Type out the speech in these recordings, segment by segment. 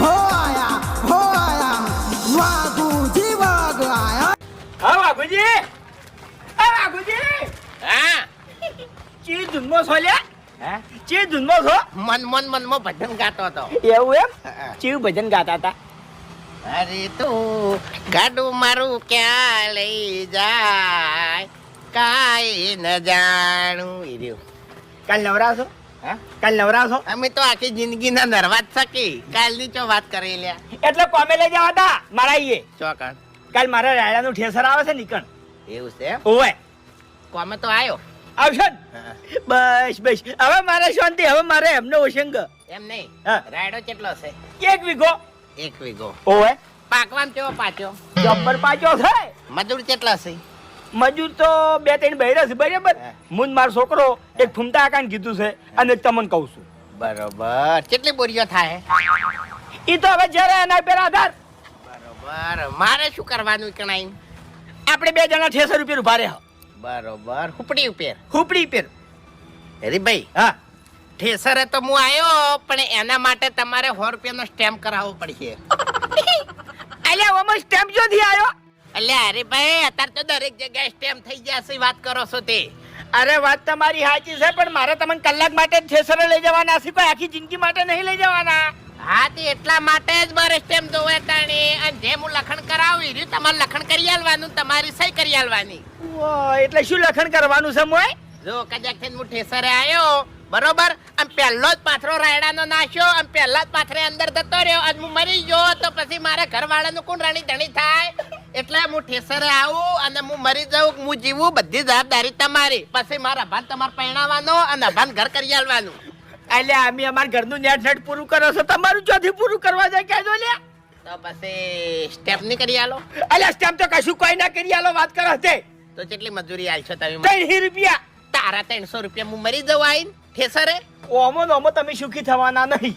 હો આયા હો આયા વાઘુજી વાઘ આયા હા વાઘુજી? હા વાઘુજી? હા? ચી ધૂનમાં છો લ્યા? હે? ચી ધૂનમાં છો? મન મન મનમાં ભજન ગાતો હતો. એવું એમ. ચીવ ભજન ગાતા હતા? અરે તું ગાડું મારું ક્યાં લઈ જાય? કાંઈ ન જાણું. ઈ રહ્યું. કાલ નવરા છો? હે? કાલ નવરાવો અમે તો આખી જિંદગીના નરવા જ શકી કાલની ચો વાત કરી લ્યા. એટલે કોમે લઈ જવા તા મારા ઈએ ચોકણ કાલ મારા રાયડાનું ઠેસર આવે છે નીકણ એવું છે ઓય કોમે તો આવ્યો આવશે બસ બસ. હવે મારે શાંતિ હવે મારે એમનો ઓશંગ. એમ નહીં. રાયડો કેટલો છે? એક વીઘો. એક વીઘો. ઓય પાકવામ કેવો પાચો જબ્બર પાછો છે. મજૂર કેટલા છે? મજૂર તો બે ત્રણ બહેરા છે બરાબર? મુન મારો છોકરો એક ફૂમતા આકાને કીધું છે અને તમને કહું છું. બરોબર. કેટલી બોરીઓ થાય? ઈ તો હવે જ્યારે એના પર આધાર. બરોબર. મારે શું કરવાનું કણાઈ? આપણે બે જણા છેસો રૂપિયા ઊભા રહ્યા. બરોબર. હુપડી ઉપર? હુપડી પર હરીભાઈ હા. ઠેસરે તો હું આવ્યો પણ એના માટે તમારે સો રૂપિયાનો સ્ટેમ્પ કરાવવો પડશે. અલ્યા ઓમાં સ્ટેમ્પ જોથી આવ્યો એટલે ભાઈ અત્યારે તો દરેક જગ્યાએ સ્ટેમ થઈ જશે વાત કરો છો તે. અરે વાત તમારી સાચી છે પણ મારે તમને કલાક માટે જ થેસરે લઈ જવાના છે કોઈ આખી જિંદગી માટે નહીં લઈ જવાના. હા તે એટલા માટે જ મારે સ્ટેમ જોવે તાણી. અને જે હું લખણ કરાવી રહ્યું તમારે લખણ કરી આલવાનું તમારી સહી કરી આલવાની. એટલે શું લખણ કરવાનું છે મોય? જો કદાચ થઈને હું ઠેસરે આવ્યો બરોબર? આમ પહેલો જ પાથરો રાયડાનો નાખ્યો આમ પહેલા જ પાથરે અંદર જતો રહ્યો અને હું મરી ગયો તો પછી મારા ઘરવાળાનું કોણ રાણી ધણી થાય. એટલે હું ઠેસરે આવું અને હું મરી જાઉં હું જીવું બધી જવાબદારી તમારી. પછી મારા ભાન તમારે પહેણાવાનો અને ભાન ઘર કરી આલવાનું. એટલે અમે અમારા ઘરનું નેટ નેટ પૂરું કરો છો તમારું ચોથી પૂરું કરવા જાય કહેજો લ્યા? તો પછી સ્ટેપ નહીં કરી આલો. એટલે સ્ટેપ તો કશું કોઈ ના કરી આલો વાત કરો તે. તો કેટલી મજૂરી આલશો તમે ત્રણસો ત્રણ રૂપિયા. તારા ત્રણસો રૂપિયા હું મરી જવું આવીને ઠેસરે? ઓમો નોમો તમે સુખી થવાના નહીં.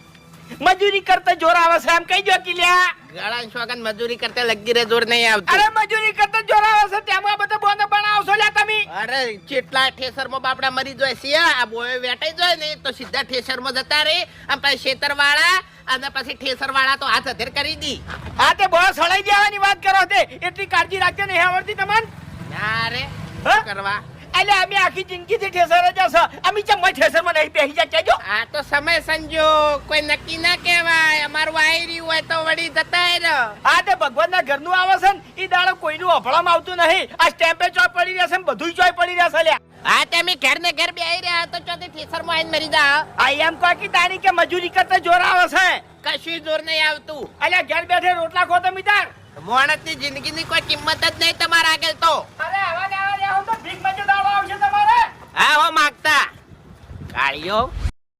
મજૂરી કરતા જોર આવે છે એમ કહી જો કે લ્યા ગળા શોગન મજૂરી કરતા લગી રે જોર નહીં આવતું. અરે મજૂરી કરતા જોર આવે છે તેમાં બધા બોને બનાવશો લ્યા તમે. અરે ચેટલા ઠેસરમાં બાપડા મરી જાય છે આ બોય વેટાઈ જાય ને તો સીધા ઠેસરમાં જતા રે. આમ પછી શેતર વાળા અને પછી ઠેસર વાળા તો હાથ હથેર કરી દી. હા તે બહુ સળાઈ જવાની વાત કરો તે. એટલી કાળજી રાખજો નહીં આવડતી તમને. ના રે કરવા? એટલે અમે આખી જિંદગીથી ઠેસર જ હશે. અમે ચમ ઠેસરમાં નહીં બેસી જાય. કહેજો. આ તો સમય સંજો કોઈ નક્કી ના કહેવાય. અમારું આઈ રહ્યું હોય તો વળી જતા રહ્યો આ તે ભગવાનના ઘરનું આવે છે ને ઈ દાડો કોઈનું અફળામાં આવતું નહીં. આ સ્ટેમ્પે ચોય પડી રહેશે ને બધું ચોય પડી રહેશે લ્યા. હા અમે ઘર ને ઘર બેહી રહ્યા તો ચોથી ઠેસરમાં આવીને મરી જા આ એમ કહો કે તારી કે મજૂરી કરતા જોર આવે છે. કશું જોર નહીં આવતું. અલ્યા ઘર બેઠે રોટલા ખોતો તમે તાર મોણસની જિંદગીની કોઈ કિંમત જ નહીં તમારા આગળ તો અરે આવા ને આવા ને આવો તો ભીખ માંગે દાડો આવશે તમારે હા માગતા. કાળિયો